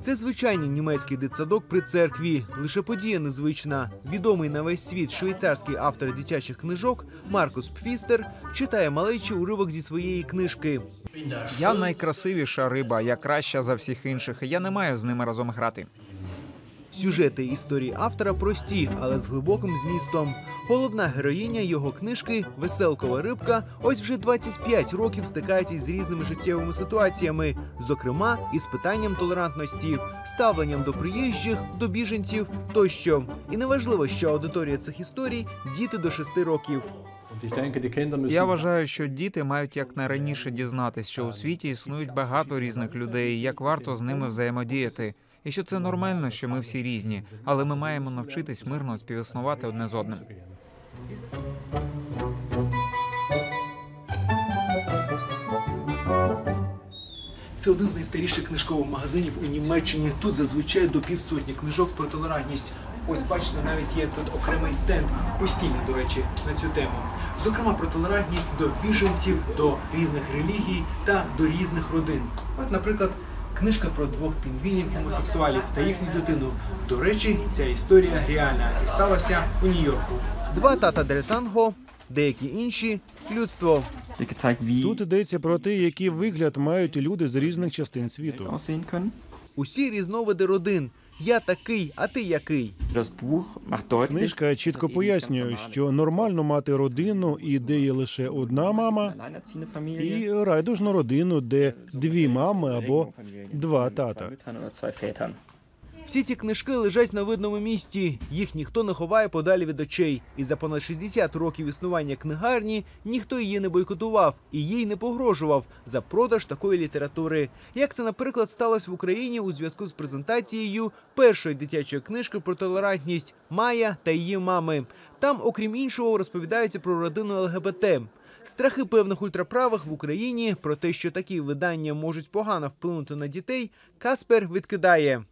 Це звичайний німецький дитсадок при церкві. Лише подія незвична. Відомий на весь світ швейцарський автор дитячих книжок Маркус Пфістер читає малечі уривок зі своєї книжки. Я найкрасивіша риба, я краща за всіх інших. Я не маю з ними разом грати. Сюжети історії автора прості, але з глибоким змістом. Головна героїня його книжки Веселкова рибка. Ось вже 25 років стикається з різними життєвими ситуаціями, зокрема із питанням толерантності, ставленням до приїжджих, до біженців тощо. І неважливо, що аудиторія цих історій діти до 6 років. Я вважаю, що діти мають якнайраніше дізнатись, що у світі існують багато різних людей, і як варто з ними взаємодіяти. І що це нормально, що ми всі різні, але ми маємо навчитись мирно співіснувати одне з одним. Це один з найстаріших книжкових магазинів у Німеччині. Тут зазвичай до півсотні книжок про толерантність. Ось бачите, навіть є тут окремий стенд, постійний, до речі, на цю тему. Зокрема, про толерантність до біженців, до різних релігій та до різних родин. От, наприклад, книжка про двох пінгвінів гомосексуалів та їхню дитину. До речі, ця історія реальна і сталася у Нью-Йорку. Два тата Дель Танго, деякі інші людство. Тут йдеться про те, який вигляд мають люди з різних частин світу. Усі різновиди родин. Я такий, а ти який. Книжка чітко пояснює, що нормально мати родину, і де є лише одна мама, і райдужну родину, де дві мами або два тата. Всі ці книжки лежать на видному місці. Їх ніхто не ховає подалі від очей. І за понад 60 років існування книгарні ніхто її не бойкотував і їй не погрожував за продаж такої літератури. Як це, наприклад, сталося в Україні у зв'язку з презентацією першої дитячої книжки про толерантність Майя та її мами. Там, окрім іншого, розповідається про родину ЛГБТ. Страхи певних ультраправих в Україні про те, що такі видання можуть погано вплинути на дітей, Каспер відкидає.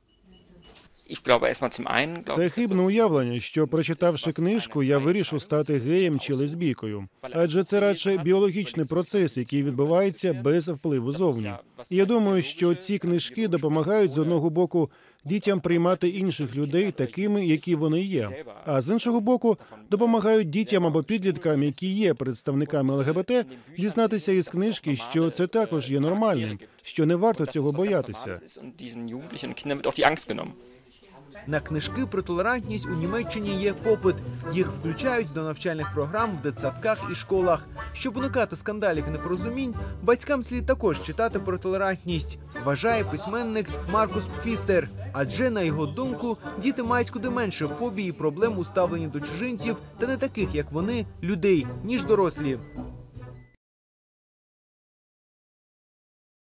Це хибне уявлення, що прочитавши книжку, я вирішу стати геєм чи лесбійкою. Адже це радше біологічний процес, який відбувається без впливу зовні. І я думаю, що ці книжки допомагають з одного боку дітям приймати інших людей такими, які вони є. А з іншого боку, допомагають дітям або підліткам, які є представниками ЛГБТ, дізнатися із книжки, що це також є нормальним, що не варто цього боятися. На книжки про толерантність у Німеччині є попит. Їх включають до навчальних програм в дитсадках і школах. Щоб уникати скандалів і непорозумінь, батькам слід також читати про толерантність, вважає письменник Маркус Пфістер. Адже на його думку, діти мають куди менше фобій і проблем у ставленні до чужинців та не таких, як вони, людей, ніж дорослі.